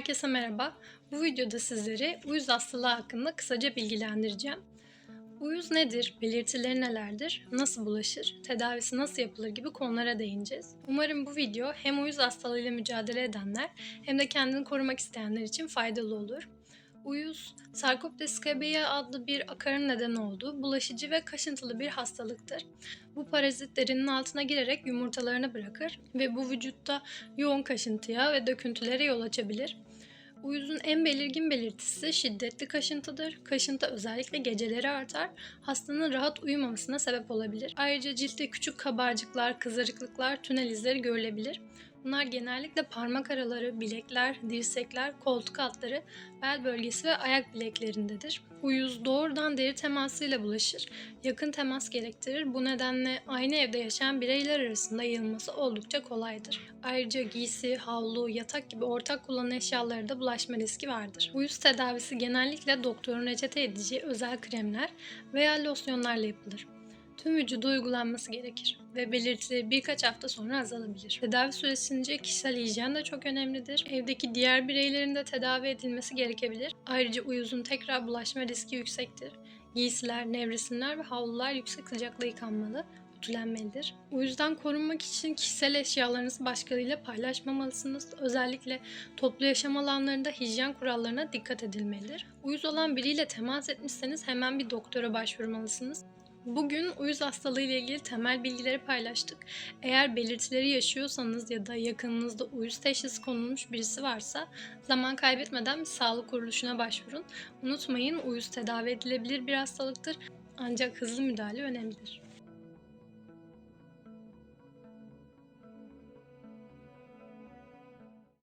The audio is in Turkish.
Herkese merhaba. Bu videoda sizleri uyuz hastalığı hakkında kısaca bilgilendireceğim. Uyuz nedir? Belirtileri nelerdir? Nasıl bulaşır? Tedavisi nasıl yapılır gibi konulara değineceğiz. Umarım bu video hem uyuz hastalığıyla mücadele edenler hem de kendini korumak isteyenler için faydalı olur. Uyuz, Sarkoptes scabiei adlı bir akarın neden olduğu bulaşıcı ve kaşıntılı bir hastalıktır. Bu parazit derinin altına girerek yumurtalarını bırakır ve bu vücutta yoğun kaşıntıya ve döküntülere yol açabilir. Uyuzun en belirgin belirtisi şiddetli kaşıntıdır. Kaşıntı özellikle geceleri artar. Hastanın rahat uyumamasına sebep olabilir. Ayrıca ciltte küçük kabarcıklar, kızarıklıklar, tünel izleri görülebilir. Bunlar genellikle parmak araları, bilekler, dirsekler, koltuk altları, bel bölgesi ve ayak bileklerindedir. Uyuz doğrudan deri temasıyla bulaşır. Yakın temas gerektirir. Bu nedenle aynı evde yaşayan bireyler arasında yayılması oldukça kolaydır. Ayrıca giysi, havlu, yatak gibi ortak kullanılan eşyalara da bulaşma riski vardır. Uyuz tedavisi genellikle doktorun reçete edeceği özel kremler veya losyonlarla yapılır tüm vücuda uygulanması gerekir ve belirtileri birkaç hafta sonra azalabilir. Tedavi süresince kişisel hijyen de çok önemlidir. Evdeki diğer bireylerin de tedavi edilmesi gerekebilir. Ayrıca uyuzun tekrar bulaşma riski yüksektir. Giysiler, nevresimler ve havlular yüksek sıcakla yıkanmalı ütülenmelidir. O yüzden korunmak için kişisel eşyalarınızı başkalarıyla paylaşmamalısınız. Özellikle toplu yaşam alanlarında hijyen kurallarına dikkat edilmelidir. Uyuz olan biriyle temas etmişseniz hemen bir doktora başvurmalısınız. Bugün uyuz hastalığı ile ilgili temel bilgileri paylaştık. Eğer belirtileri yaşıyorsanız ya da yakınınızda uyuz teşhisi konulmuş birisi varsa zaman kaybetmeden bir sağlık kuruluşuna başvurun. Unutmayın uyuz tedavi edilebilir bir hastalıktır ancak hızlı müdahale önemlidir.